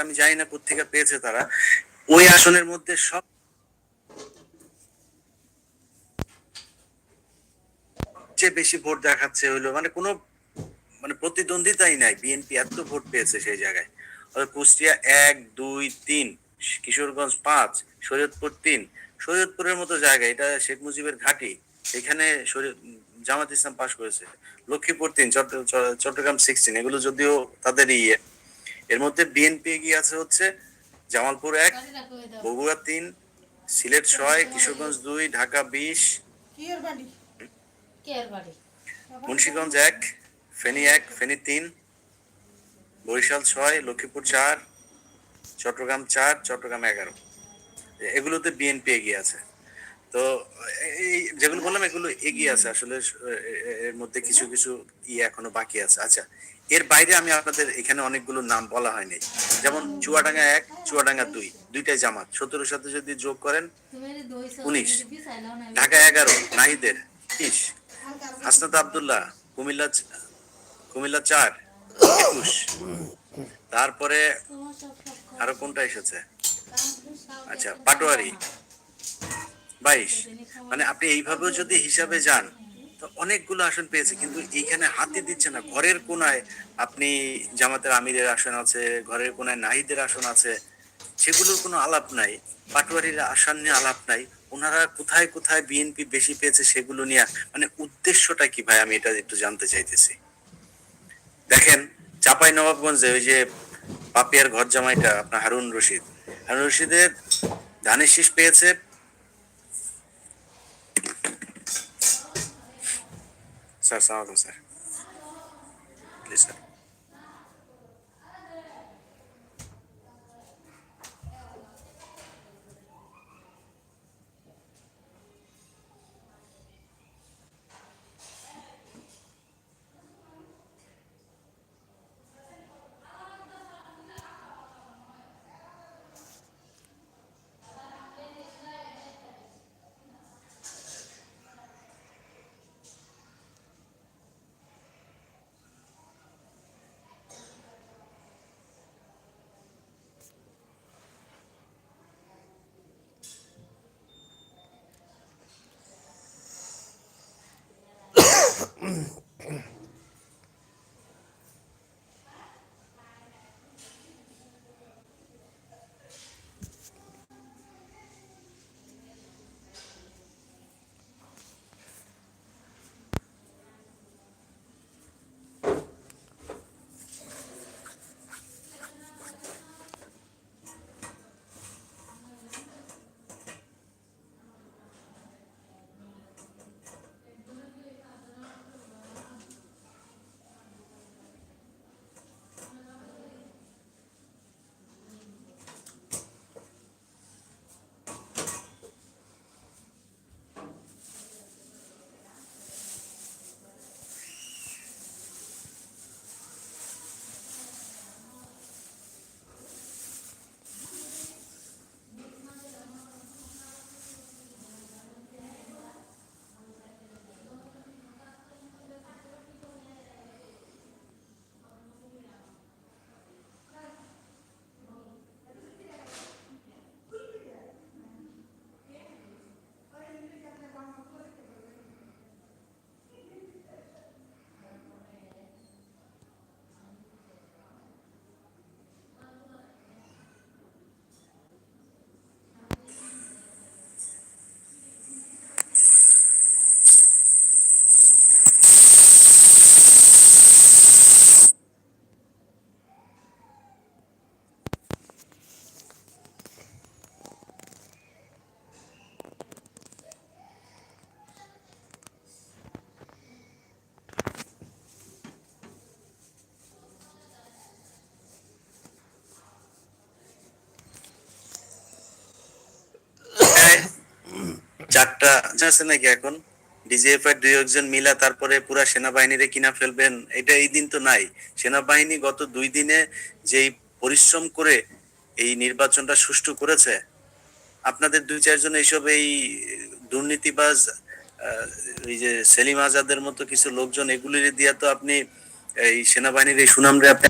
আমি জানি না কোথেকে পেয়েছে তারা। ওই আসনের মধ্যে সব চেয়ে বেশি ভোট দেখাচ্ছে হইল মানে কোনো মানে প্রতিদ্বন্দ্বিতাই নাই। বিএনপি এত ভোট পেয়েছে সেই জায়গায়। কুষ্টিয়া এক, দুই, তিন, কিশোরগঞ্জ পাঁচ, শরীয়তপুর তিন। শরীয়তপুরের মতো জায়গা, এটা শেখ মুজিবের ঘাঁটি। এখানে জামাত ইসলাম পাশ করেছে। লক্ষ্মীপুর তিন, চট্ট- চট্টগ্রাম সিক্সটিন এগুলো যদিও তাদের ইয়ে। এর মধ্যে বিএনপি এগিয়ে আছে হচ্ছে জামালপুর এক বগুড়া তিন সিলেট ছয় কিশোরগঞ্জ দুই ঢাকা বিশ। মুন্সিগঞ্জ এক ফেনী এক ফেনী তিন বরিশাল ছয় লক্ষ্মীপুর চার চট্টগ্রাম চার চট্টগ্রাম এগারো। এগুলোতে বিএনপি এগিয়ে আছে। তো এই যেগুলো বললাম এগুলো এগিয়ে আছে। আসলে এর মধ্যে কিছু কিছু ইয়ে এখনও বাকি আছে। আচ্ছা এর বাইরে আমি আপনাদের এখানে অনেকগুলো নাম বলা হয়নি। যেমন চুয়াডাঙ্গা এক, চুয়াডাঙ্গা দুই, দুইটাই জামাত। সতেরোর সাথে যদি যোগ করেন, উনিশ। ঢাকা এগারো, নাহিদের বিশ হাসনাত আবদুল্লাহ, কুমিল্লা কুমিল্লা চার, একুশ। তারপরে আরও কোনটা এসেছে? আচ্ছা পাটোয়ারি, বাইশ। মানে আপনি এইভাবেও যদি হিসাবে যান অনেকগুলো আসন পেয়েছে, কিন্তু এইখানে হাতে দিচ্ছে না। ঘরের কোনায় আপনি জামাতের আমিরের আসন আছে, ঘরের কোনায় নাহিদের আসন আছে, সেগুলোর কোনো আলাপ নাই, পাটোয়ারির আসন নিয়ে আলাপ নাই। ওনারা কোথায় কোথায় বিএনপি বেশি পেয়েছে সেগুলো নিয়ে মানে উদ্দেশ্যটা কি ভাই? আমি এটা একটু জানতে চাইতেছি। দেখেন চাপাই নবাবগঞ্জে ওই যে পাপিয়ার ঘর জামাইটা, আপনার হারুন রশিদ। হারুন রশিদের ধানের শীষ পেয়েছে సార్ స్వాగతం సార్. Please sir. চারটা আছে নাকি এখন? ডিজিএফ এর দুই একজন মিলা তারপরে পুরা সেনাবাহিনীরে কিনা ফেলবেন, এটা এই দিন তো নাই। সেনাবাহিনী গত দুই দিনে যেই পরিশ্রম করে এই নির্বাচনটা সুষ্ঠু করেছে, আপনাদের দুই চারজন এইসব এই দুর্নীতিবাজ এই যে সেলিম আজাদের মতো কিছু লোকজন এগুলি দিয়ে তো আপনি এই সেনাবাহিনীর এই সুনাম রে আপনি